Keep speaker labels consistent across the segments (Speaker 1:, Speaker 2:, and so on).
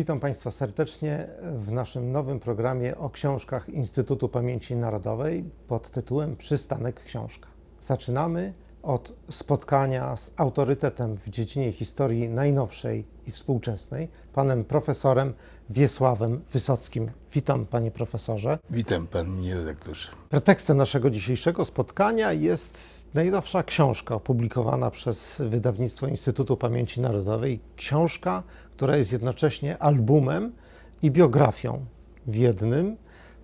Speaker 1: Witam Państwa serdecznie w naszym nowym programie o książkach Instytutu Pamięci Narodowej pod tytułem Przystanek Książka. Zaczynamy od spotkania z autorytetem w dziedzinie historii najnowszej i współczesnej, panem profesorem Wiesławem Wysockim. Witam, panie profesorze.
Speaker 2: Witam panie redaktorze.
Speaker 1: Pretekstem naszego dzisiejszego spotkania jest najnowsza książka opublikowana przez wydawnictwo Instytutu Pamięci Narodowej. Książka, która jest jednocześnie albumem i biografią w jednym,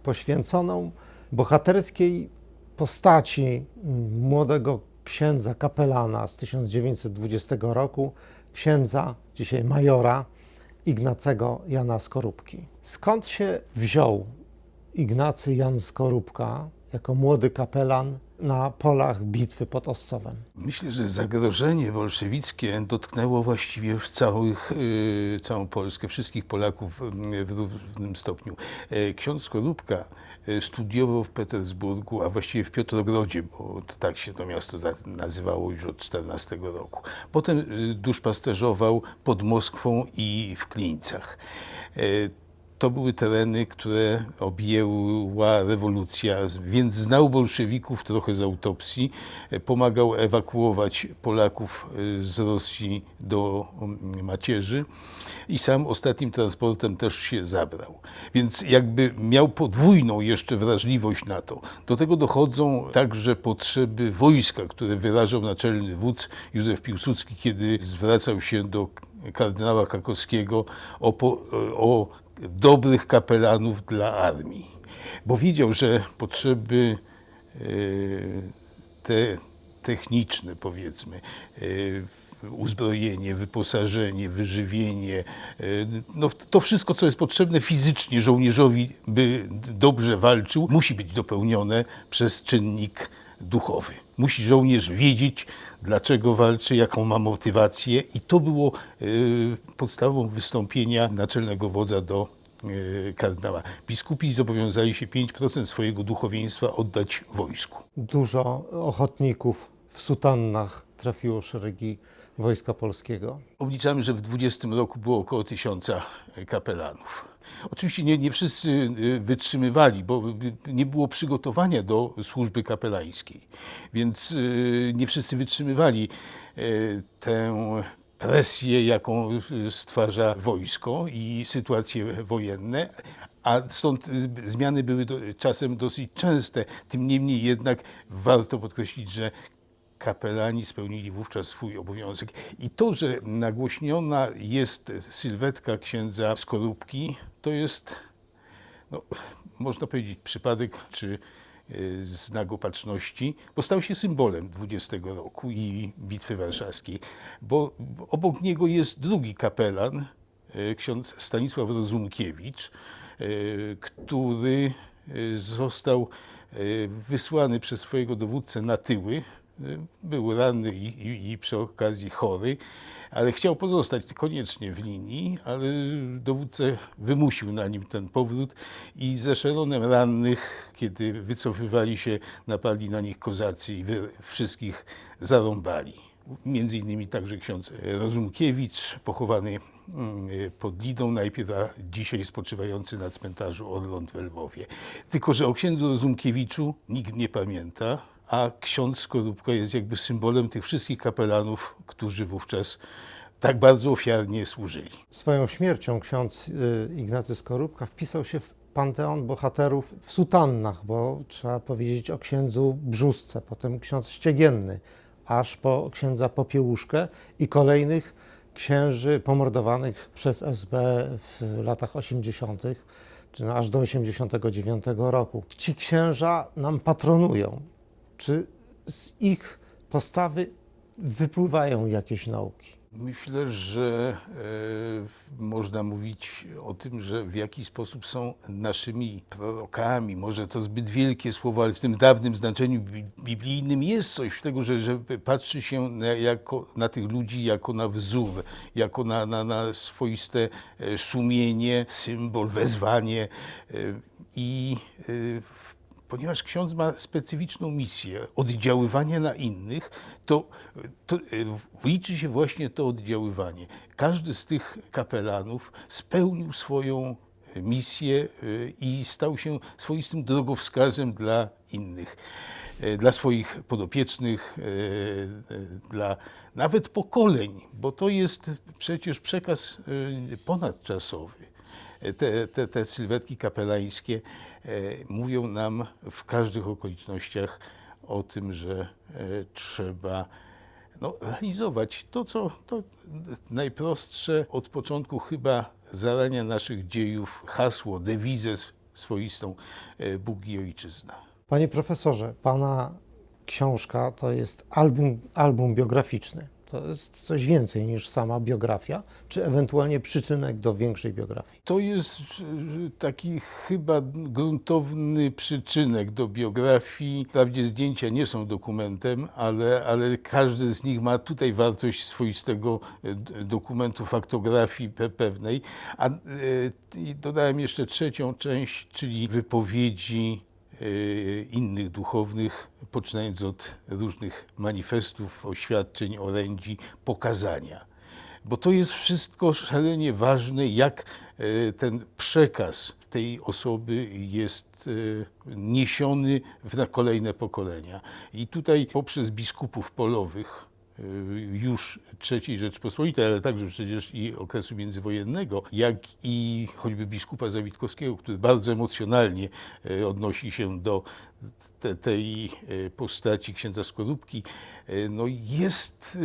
Speaker 1: poświęconą bohaterskiej postaci mm, młodego księdza kapelana z 1920 roku, księdza, dzisiaj majora Ignacego Jana Skorupki. Skąd się wziął Ignacy Jan Skorupka jako młody kapelan na polach bitwy pod Ossowem?
Speaker 2: Myślę, że zagrożenie bolszewickie dotknęło właściwie całych, y, całą Polskę, wszystkich Polaków y, w równym stopniu. E, Ksiądz Skorupka y, studiował w Petersburgu, a właściwie w Piotrogrodzie, bo tak się to miasto nazywało już od 14 roku. Potem y, duszpasterzował pod Moskwą i w Klińcach. E, To były tereny, które objęła rewolucja, więc znał bolszewików trochę z autopsji. E, Pomagał ewakuować Polaków e, z Rosji do mm, macierzy i sam ostatnim transportem też się zabrał. Więc jakby miał podwójną jeszcze wrażliwość na to. Do tego dochodzą także potrzeby wojska, które wyrażał naczelny wódz Józef Piłsudski, kiedy zwracał się do kardynała Kakowskiego o, po, o dobrych kapelanów dla armii. Bo widział, że potrzeby e, te techniczne, powiedzmy, e, uzbrojenie, wyposażenie, wyżywienie, e, no to wszystko, co jest potrzebne fizycznie żołnierzowi, by dobrze walczył, musi być dopełnione przez czynnik duchowy. Musi żołnierz wiedzieć, dlaczego walczy, jaką ma motywację i to było e, podstawą wystąpienia naczelnego wodza do e, kardynała. Biskupi zobowiązali się 5% swojego duchowieństwa oddać wojsku.
Speaker 1: Dużo ochotników w sutannach trafiło w szeregi Wojska Polskiego.
Speaker 2: Obliczamy, że w 20 roku było około tysiąca kapelanów. Oczywiście nie, nie wszyscy y, wytrzymywali, bo y, nie było przygotowania do służby kapelańskiej, więc y, nie wszyscy wytrzymywali y, tę presję, jaką y, stwarza wojsko i sytuacje wojenne. A stąd y, zmiany były do, czasem dosyć częste. Tym niemniej jednak warto podkreślić, że kapelani spełnili wówczas swój obowiązek. I to, że nagłośniona jest sylwetka księdza Skorupki, to jest, no, można powiedzieć, przypadek czy y, znak opatrzności, bo stał się symbolem 20 roku i Bitwy Warszawskiej, bo obok niego jest drugi kapelan, y, ksiądz Stanisław Rozumkiewicz, y, który został wysłany przez swojego dowódcę na tyły, był ranny i, i, i przy okazji chory, ale chciał pozostać koniecznie w linii, ale dowódca wymusił na nim ten powrót i z eszelonem rannych, kiedy wycofywali się, napadli na nich kozacy i wszystkich zarąbali. Między innymi także ksiądz Rozumkiewicz, pochowany mm, pod Lidą najpierw, a dzisiaj spoczywający na cmentarzu Orląt w Lwowie. Tylko, że o księdzu Rozumkiewiczu nikt nie pamięta, a ksiądz Skorupka jest jakby symbolem tych wszystkich kapelanów, którzy wówczas tak bardzo ofiarnie służyli.
Speaker 1: Swoją śmiercią ksiądz y, Ignacy Skorupka wpisał się w panteon bohaterów w sutannach, bo trzeba powiedzieć o księdzu Brzusce, potem ksiądz Ściegienny, aż po księdza Popiełuszkę i kolejnych księży pomordowanych przez SB w latach 80., czy no aż do 89 roku. Ci księża nam patronują. Czy z ich postawy wypływają jakieś nauki?
Speaker 2: Myślę, że e, można mówić o tym, że w jakiś sposób są naszymi prorokami. Może to zbyt wielkie słowo, ale w tym dawnym znaczeniu bi- biblijnym jest coś w tego, że, że patrzy się na, jako, na tych ludzi jako na wzór, jako na, na, na swoiste e, sumienie, symbol, wezwanie. E, I ponieważ ksiądz ma specyficzną misję oddziaływania na innych, to, to e, liczy się właśnie to oddziaływanie. Każdy z tych kapelanów spełnił swoją misję e, i stał się swoistym drogowskazem dla innych, e, dla swoich podopiecznych, e, e, dla nawet pokoleń, bo to jest przecież przekaz e, ponadczasowy. E, Te, te, te sylwetki kapelańskie e, mówią nam w każdych okolicznościach o tym, że e, trzeba no, realizować to, co to najprostsze od początku chyba zarania naszych dziejów hasło, dewizę sw- swoistą e, Bóg i Ojczyzna.
Speaker 1: Panie profesorze, pana książka to jest album, album biograficzny. To jest coś więcej niż sama biografia, czy ewentualnie przyczynek do większej biografii.
Speaker 2: To jest e, taki chyba gruntowny przyczynek do biografii. Wprawdzie zdjęcia nie są dokumentem, ale, ale każdy z nich ma tutaj wartość swoistego e, dokumentu, faktografii pe- pewnej. A e, dodałem jeszcze trzecią część, czyli wypowiedzi innych duchownych, poczynając od różnych manifestów, oświadczeń, orędzi, pokazania bo to jest wszystko szalenie ważne, jak e, ten przekaz tej osoby jest e, niesiony na kolejne pokolenia. I tutaj poprzez biskupów polowych, już III Rzeczpospolitej, ale także przecież i okresu międzywojennego, jak i choćby biskupa Zawitkowskiego, który bardzo emocjonalnie e, odnosi się do te, tej e, postaci księdza Skorupki, no jest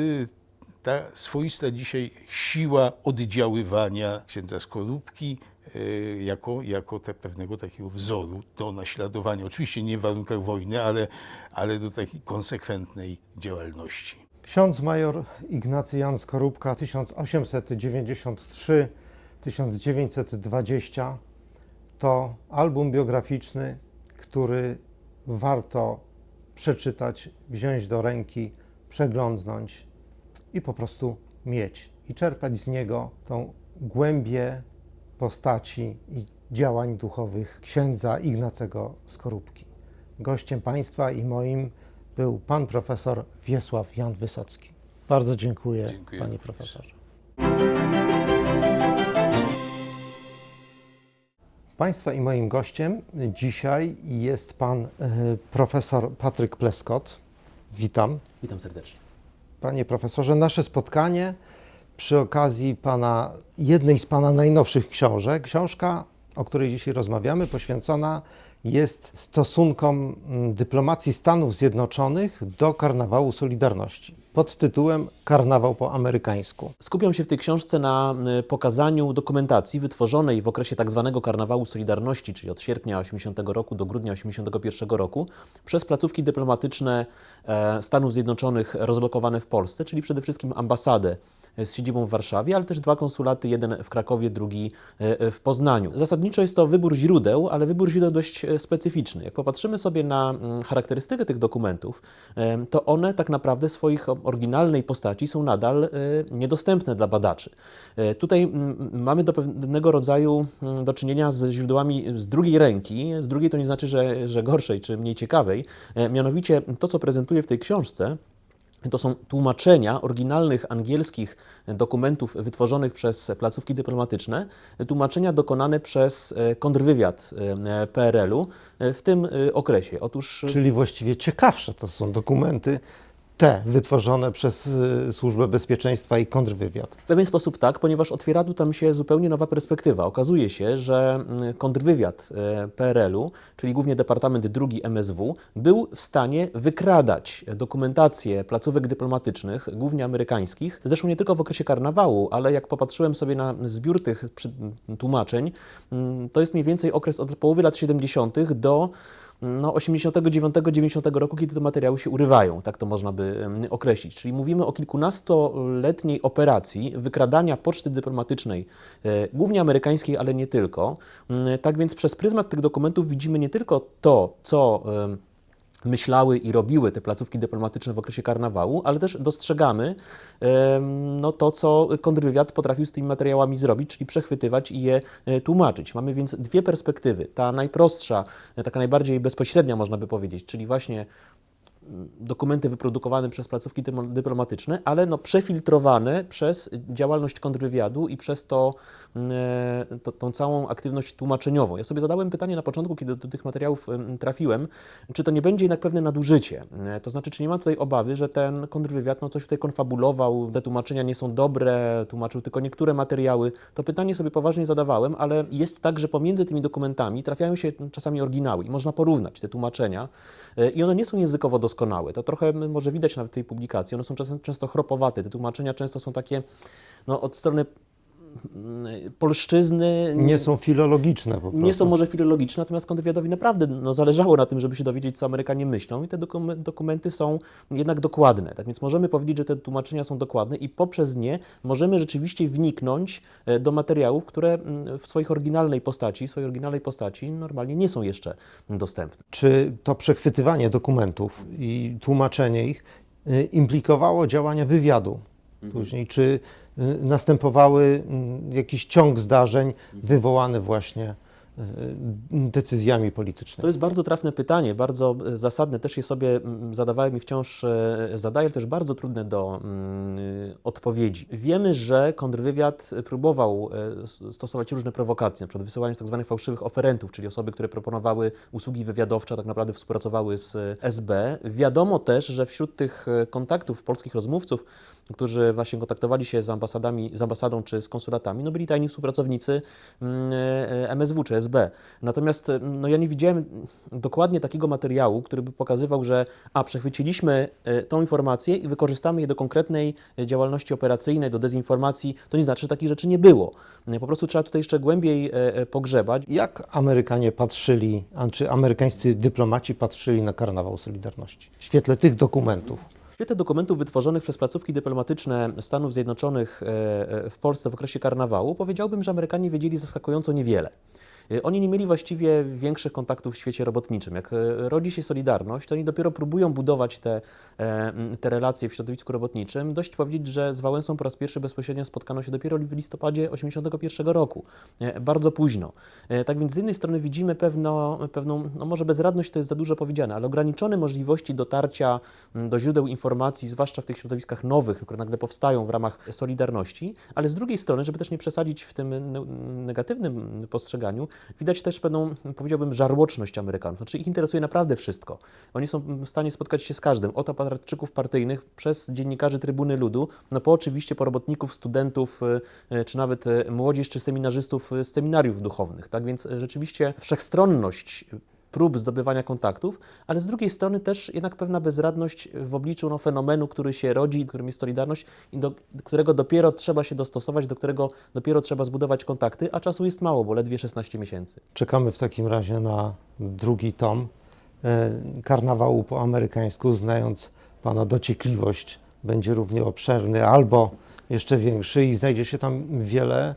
Speaker 2: ta swoista dzisiaj siła oddziaływania księdza Skorupki jako, jako te pewnego takiego wzoru do naśladowania. Oczywiście nie w warunkach wojny, ale, ale do takiej konsekwentnej działalności.
Speaker 1: Ksiądz major Ignacy Jan Skorupka 1873-1920 to album biograficzny, który warto przeczytać, wziąć do ręki, przeglądnąć i po prostu mieć i czerpać z niego tą głębię postaci i działań duchowych księdza Ignacego Skorupki. Gościem państwa i moim był pan profesor Wiesław Jan Wysocki. Bardzo dziękuję,
Speaker 2: Dziękuję
Speaker 1: panie profesorze. Państwa i moim gościem dzisiaj jest pan e, profesor Patryk Pleskot. Witam.
Speaker 3: Witam serdecznie.
Speaker 1: Panie profesorze, nasze spotkanie przy okazji pana, jednej z pana najnowszych książek. Książka, o której dzisiaj rozmawiamy, poświęcona jest stosunkom mm, dyplomacji Stanów Zjednoczonych do karnawału Solidarności pod tytułem Karnawał po amerykańsku.
Speaker 3: Skupiam się w tej książce na y, pokazaniu dokumentacji wytworzonej w okresie tak zwanego Karnawału Solidarności, czyli od sierpnia 80 roku do grudnia 81 roku, przez placówki dyplomatyczne e, Stanów Zjednoczonych rozlokowane w Polsce, czyli przede wszystkim ambasadę z siedzibą w Warszawie, ale też dwa konsulaty, jeden w Krakowie, drugi e, w Poznaniu. Zasadniczo jest to wybór źródeł, ale wybór źródeł dość e, specyficzny. Jak popatrzymy sobie na mm, charakterystykę tych dokumentów, e, to one tak naprawdę w swoich oryginalnej postaci są nadal e, niedostępne dla badaczy. E, Tutaj mm, mamy do pewnego rodzaju mm, do czynienia z źródłami z drugiej ręki, z drugiej to nie znaczy, że, że gorszej czy mniej ciekawej, E, mianowicie to, co prezentuję w tej książce, to są tłumaczenia oryginalnych angielskich dokumentów wytworzonych przez placówki dyplomatyczne, tłumaczenia dokonane przez e, kontrwywiad e, PRL-u e, w tym okresie. Otóż
Speaker 1: Czyli właściwie ciekawsze to są dokumenty te wytworzone przez y, Służbę Bezpieczeństwa i kontrwywiad.
Speaker 3: W pewien sposób tak, ponieważ otwiera tu tam się zupełnie nowa perspektywa. Okazuje się, że mm, kontrwywiad e, PRL-u, czyli głównie Departament II MSW, był w stanie wykradać dokumentację placówek dyplomatycznych, głównie amerykańskich, zresztą nie tylko w okresie karnawału, ale jak popatrzyłem sobie na zbiór tych tłumaczeń, mm, to jest mniej więcej okres od połowy lat 70. do no, 89-90 roku, kiedy te materiały się urywają, tak to można by em, określić. Czyli mówimy o kilkunastoletniej operacji wykradania poczty dyplomatycznej, e, głównie amerykańskiej, ale nie tylko. Mm, Tak więc przez pryzmat tych dokumentów widzimy nie tylko to, co myślały i robiły te placówki dyplomatyczne w okresie karnawału, ale też dostrzegamy no, to, co kontrwywiad potrafił z tymi materiałami zrobić, czyli przechwytywać i je e, tłumaczyć. Mamy więc dwie perspektywy. Ta najprostsza, e, taka najbardziej bezpośrednia można by powiedzieć, czyli właśnie dokumenty wyprodukowane przez placówki dyplomatyczne, ale no przefiltrowane przez działalność kontrwywiadu i przez to, e, to, tą całą aktywność tłumaczeniową. Ja sobie zadałem pytanie na początku, kiedy do tych materiałów em, trafiłem, czy to nie będzie jednak pewne nadużycie. E, To znaczy, czy nie ma tutaj obawy, że ten kontrwywiad no, coś tutaj konfabulował, te tłumaczenia nie są dobre, tłumaczył tylko niektóre materiały. To pytanie sobie poważnie zadawałem, ale jest tak, że pomiędzy tymi dokumentami trafiają się czasami oryginały i można porównać te tłumaczenia e, i one nie są językowo doskonałe. To trochę może widać nawet w tej publikacji. One są czasem często chropowate. Te tłumaczenia często są takie no, od strony polszczyzny.
Speaker 1: Nie są filologiczne po prostu.
Speaker 3: Nie są może filologiczne, natomiast kontrwywiadowi naprawdę no, zależało na tym, żeby się dowiedzieć, co Amerykanie myślą i te dokumen- dokumenty są jednak dokładne. Tak więc możemy powiedzieć, że te tłumaczenia są dokładne i poprzez nie możemy rzeczywiście wniknąć e, do materiałów, które w swojej oryginalnej postaci, w swojej oryginalnej postaci normalnie nie są jeszcze dostępne.
Speaker 1: Czy to przechwytywanie dokumentów i tłumaczenie ich y, implikowało działania wywiadu później? Czy y, następowały mm, jakiś ciąg zdarzeń wywołany właśnie y, decyzjami
Speaker 3: To
Speaker 1: politycznymi?
Speaker 3: jest bardzo trafne pytanie, bardzo zasadne. Też je sobie mm, zadawałem i wciąż zadaję, też bardzo trudne do mm, odpowiedzi. Wiemy, że kontrwywiad próbował stosować różne prowokacje, przykład wysyłając zwanych fałszywych oferentów, czyli osoby, które proponowały usługi wywiadowcze, a tak naprawdę współpracowały z SB. Wiadomo też, że wśród tych kontaktów polskich rozmówców, którzy właśnie kontaktowali się z ambasadami, z ambasadą czy z konsulatami, no byli tajni współpracownicy mm, e, MSW czy SB. Natomiast e, no ja nie widziałem dokładnie takiego materiału, który by pokazywał, że a przechwyciliśmy e, tą informację i wykorzystamy je do konkretnej działalności operacyjnej, do dezinformacji. To nie znaczy, że takich rzeczy nie było. E, Po prostu trzeba tutaj jeszcze głębiej e, pogrzebać.
Speaker 1: Jak Amerykanie patrzyli, czy amerykańscy dyplomaci patrzyli na karnawał Solidarności w świetle tych dokumentów?
Speaker 3: W świetle dokumentów wytworzonych przez placówki dyplomatyczne Stanów Zjednoczonych e, e, w Polsce w okresie karnawału, powiedziałbym, że Amerykanie wiedzieli zaskakująco niewiele. E, Oni nie mieli właściwie większych kontaktów w świecie robotniczym. Jak e, rodzi się Solidarność, to oni dopiero próbują budować te, e, te relacje w środowisku robotniczym. Dość powiedzieć, że z Wałęsą po raz pierwszy bezpośrednio spotkano się dopiero w listopadzie 1981 roku. E, Bardzo późno. E, Tak więc z jednej strony widzimy pewno, pewną, no może bezradność to jest za dużo powiedziane, ale ograniczone możliwości dotarcia do źródeł informacji, zwłaszcza w tych środowiskach nowych, które nagle powstają w ramach Solidarności, ale z drugiej strony, żeby też nie przesadzić w tym ne- negatywnym postrzeganiu, widać też pewną, powiedziałbym, żarłoczność Amerykanów. Znaczy ich interesuje naprawdę wszystko. Oni są w stanie spotkać się z każdym, od aparatczyków partyjnych, przez dziennikarzy Trybuny Ludu, no po oczywiście po robotników, studentów, y, y, czy nawet y, młodzież, czy seminarzystów z seminariów duchownych. Tak więc rzeczywiście wszechstronność prób zdobywania kontaktów, ale z drugiej strony też jednak pewna bezradność w obliczu no, fenomenu, który się rodzi, którym jest Solidarność i do którego dopiero trzeba się dostosować, do którego dopiero trzeba zbudować kontakty, a czasu jest mało, bo ledwie 16 miesięcy.
Speaker 1: Czekamy w takim razie na drugi tom e, karnawału po amerykańsku, znając Pana dociekliwość, będzie równie obszerny albo jeszcze większy i znajdzie się tam wiele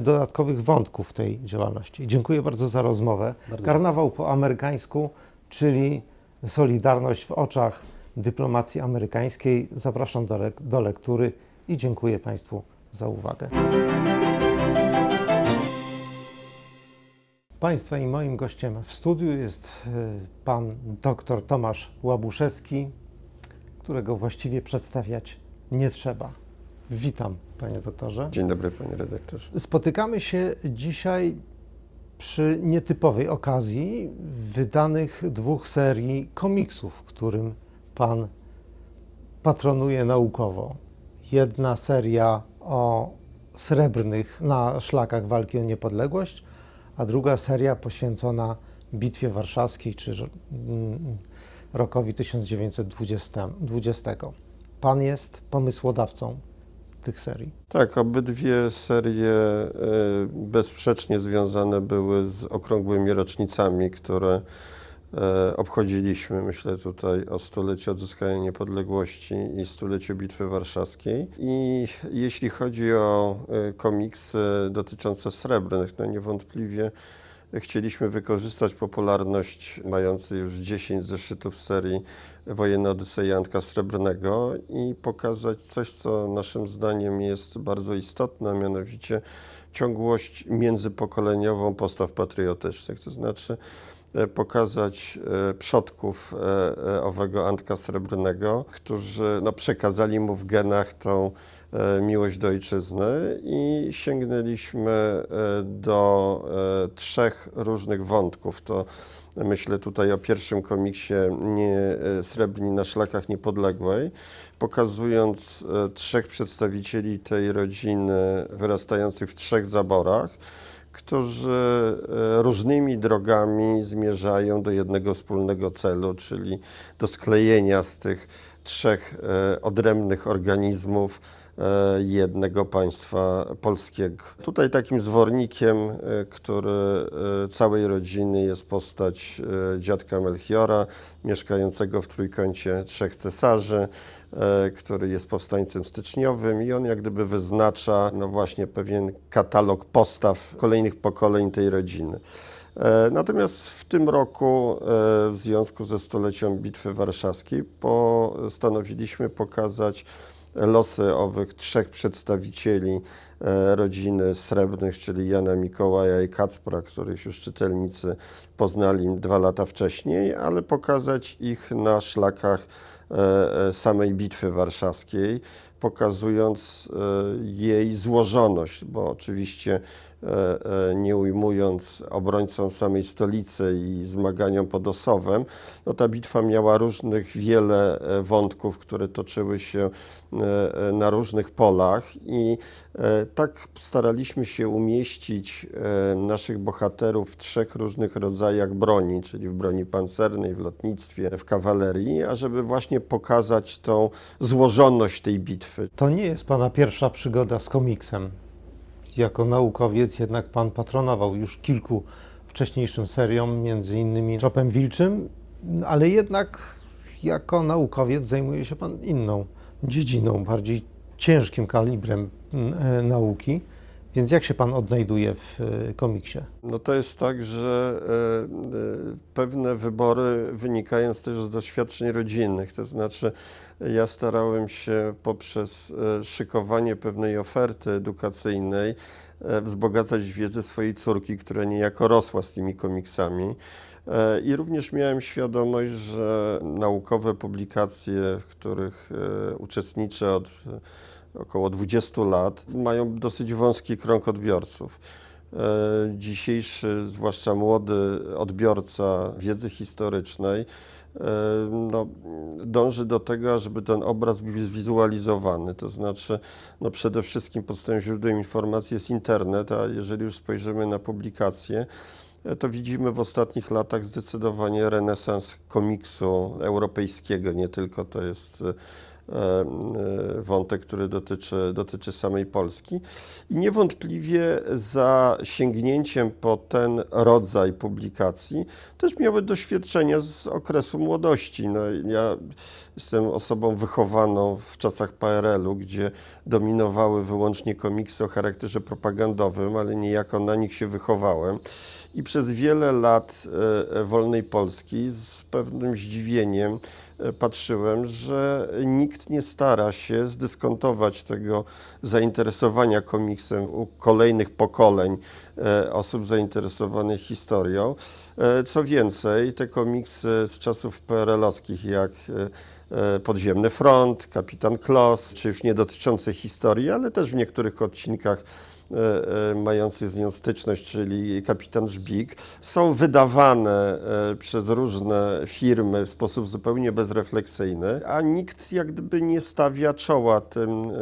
Speaker 1: dodatkowych wątków tej działalności. Dziękuję bardzo za rozmowę.
Speaker 3: Bardzo
Speaker 1: Karnawał po amerykańsku, czyli Solidarność w oczach dyplomacji amerykańskiej. Zapraszam do, do lektury i dziękuję Państwu za uwagę. Państwa i moim gościem w studiu jest e, pan dr Tomasz Łabuszewski, którego właściwie przedstawiać nie trzeba. Witam, panie doktorze.
Speaker 4: Dzień dobry, panie redaktorze.
Speaker 1: Spotykamy się dzisiaj przy nietypowej okazji wydanych dwóch serii komiksów, którym pan patronuje naukowo. Jedna seria o srebrnych na szlakach walki o niepodległość, a druga seria poświęcona Bitwie Warszawskiej czy mm, rokowi 1920. 20. Pan jest pomysłodawcą tych serii.
Speaker 4: Tak, obydwie serie e, bezsprzecznie związane były z okrągłymi rocznicami, które e, obchodziliśmy. Myślę tutaj o stuleciu odzyskania niepodległości i stuleciu Bitwy Warszawskiej. I jeśli chodzi o e, komiksy dotyczące srebrnych, no niewątpliwie chcieliśmy wykorzystać popularność mającej już 10 zeszytów serii Wojenna Odyseja Antka Srebrnego i pokazać coś, co naszym zdaniem jest bardzo istotne, a mianowicie ciągłość międzypokoleniową postaw patriotycznych, to znaczy e, pokazać e, przodków e, owego Antka Srebrnego, którzy no, przekazali mu w genach tą miłość do ojczyzny i sięgnęliśmy e, do e, trzech różnych wątków. To myślę tutaj o pierwszym komiksie nie, e, Srebrni na szlakach niepodległej, pokazując e, trzech przedstawicieli tej rodziny wyrastających w trzech zaborach, którzy e, różnymi drogami zmierzają do jednego wspólnego celu, czyli do sklejenia z tych trzech e, odrębnych organizmów e, jednego państwa polskiego. Tutaj takim zwornikiem, e, który e, całej rodziny jest postać e, dziadka Melchiora, mieszkającego w trójkącie trzech cesarzy, e, który jest powstańcem styczniowym i on jak gdyby wyznacza no właśnie pewien katalog postaw kolejnych pokoleń tej rodziny. E, Natomiast w tym roku, e, w związku ze stuleciem Bitwy Warszawskiej, postanowiliśmy pokazać losy owych trzech przedstawicieli e, rodziny Srebrnych, czyli Jana Mikołaja i Kacpra, których już czytelnicy poznali dwa lata wcześniej, ale pokazać ich na szlakach e, e, samej Bitwy Warszawskiej, pokazując jej złożoność, bo oczywiście nie ujmując obrońcom samej stolicy i zmaganiom pod Osowem, no ta bitwa miała różnych wiele e, wątków, które toczyły się e, e, na różnych polach i e, tak staraliśmy się umieścić e, naszych bohaterów w trzech różnych rodzajach broni, czyli w broni pancernej, w lotnictwie, w kawalerii, ażeby właśnie pokazać tą złożoność tej bitwy.
Speaker 1: To nie jest Pana pierwsza przygoda z komiksem. Jako naukowiec jednak Pan patronował już kilku wcześniejszym seriom, między innymi Tropem Wilczym, ale jednak jako naukowiec zajmuje się Pan inną dziedziną, bardziej ciężkim kalibrem e, nauki. Więc jak się Pan odnajduje w e, komiksie?
Speaker 4: No to jest tak, że e, e, pewne wybory wynikają też z doświadczeń rodzinnych. To znaczy, ja starałem się poprzez szykowanie pewnej oferty edukacyjnej wzbogacać wiedzę swojej córki, która niejako rosła z tymi komiksami. I również miałem świadomość, że naukowe publikacje, w których uczestniczę od około 20 lat, mają dosyć wąski krąg odbiorców. E, Dzisiejszy, zwłaszcza młody odbiorca wiedzy historycznej, e, no, dąży do tego, żeby ten obraz był zwizualizowany. To znaczy, no, przede wszystkim podstawowym źródłem informacji jest internet, a jeżeli już spojrzymy na publikacje, e, to widzimy w ostatnich latach zdecydowanie renesans komiksu europejskiego. Nie tylko to jest wątek, który dotyczy, dotyczy samej Polski. I niewątpliwie za sięgnięciem po ten rodzaj publikacji też miały doświadczenia z okresu młodości. No, ja jestem osobą wychowaną w czasach PRL-u, gdzie dominowały wyłącznie komiksy o charakterze propagandowym, ale niejako na nich się wychowałem. I przez wiele lat e, e, wolnej Polski z pewnym zdziwieniem e, patrzyłem, że nikt nie stara się zdyskontować tego zainteresowania komiksem u kolejnych pokoleń osób zainteresowanych historią. Co więcej, te komiksy z czasów PRL-owskich, jak Podziemny Front, Kapitan Klos, czy już nie dotyczące historii, ale też w niektórych odcinkach e, e, mających z nią styczność, czyli Kapitan Żbik, są wydawane e, przez różne firmy w sposób zupełnie bezrefleksyjny, a nikt jak gdyby nie stawia czoła tym,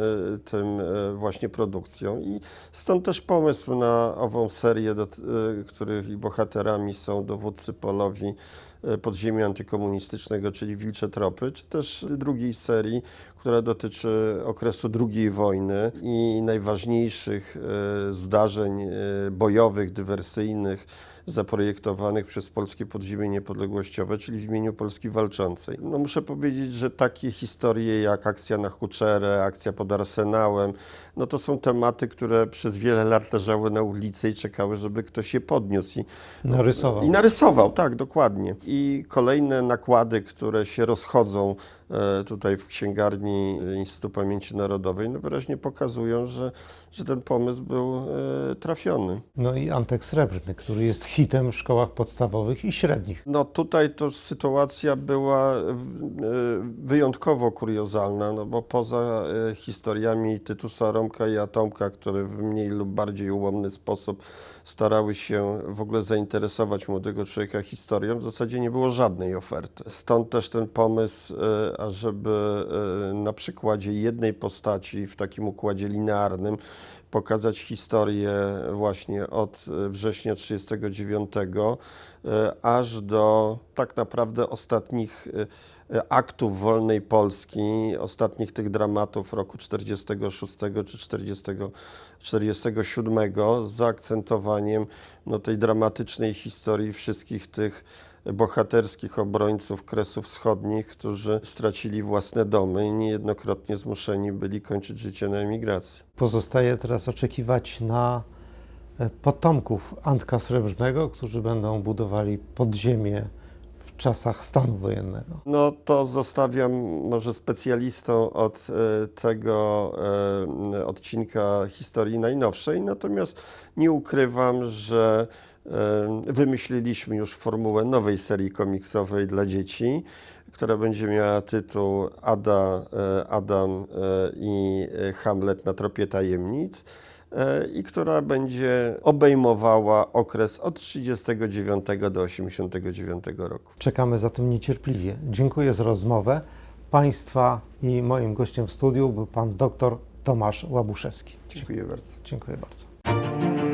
Speaker 4: tym właśnie produkcjom. I stąd też pomysł na ową serię, do, których bohaterami są dowódcy polowi podziemia antykomunistycznego, czyli Wilcze Tropy, czy też drugiej serii, która dotyczy okresu II wojny i najważniejszych e, zdarzeń e, bojowych, dywersyjnych zaprojektowanych przez Polskie Podziemie Niepodległościowe, czyli w imieniu Polski Walczącej. No muszę powiedzieć, że takie historie jak akcja na Huczerę, akcja pod Arsenałem, no to są tematy, które przez wiele lat leżały na ulicy i czekały, żeby ktoś je podniósł. I,
Speaker 1: Narysował.
Speaker 4: i narysował, tak, dokładnie. I kolejne nakłady, które się rozchodzą e, tutaj w księgarni Instytutu Pamięci Narodowej, no wyraźnie pokazują, że, że ten pomysł był e, trafiony.
Speaker 1: No i Antek Srebrny, który jest hitem w szkołach podstawowych i średnich.
Speaker 4: No tutaj to sytuacja była e, wyjątkowo kuriozalna, no bo poza e, historiami Tytusa, Romka i Atomka, które w mniej lub bardziej ułomny sposób starały się w ogóle zainteresować młodego człowieka historią, w zasadzie nie było żadnej oferty. Stąd też ten pomysł, ażeby na przykładzie jednej postaci w takim układzie linearnym pokazać historię właśnie od e, września 1939 aż do tak naprawdę ostatnich e, e, aktów wolnej Polski, ostatnich tych dramatów roku 46 czy 40, 47 z zaakcentowaniem no, tej dramatycznej historii wszystkich tych bohaterskich obrońców Kresów Wschodnich, którzy stracili własne domy i niejednokrotnie zmuszeni byli kończyć życie na emigracji.
Speaker 1: Pozostaje teraz oczekiwać na e, potomków Antka Srebrnego, którzy będą budowali podziemie w czasach stanu wojennego.
Speaker 4: No to zostawiam może specjalistą od e, tego e, odcinka historii najnowszej, natomiast nie ukrywam, że wymyśliliśmy już formułę nowej serii komiksowej dla dzieci, która będzie miała tytuł Ada, e, Adam e, i Hamlet na tropie tajemnic e, i która będzie obejmowała okres od 39 do 89 roku.
Speaker 1: Czekamy zatem niecierpliwie. Dziękuję za rozmowę. Państwa i moim gościem w studiu był pan dr Tomasz Łabuszewski.
Speaker 4: Dziękuję bardzo.
Speaker 1: Dziękuję bardzo.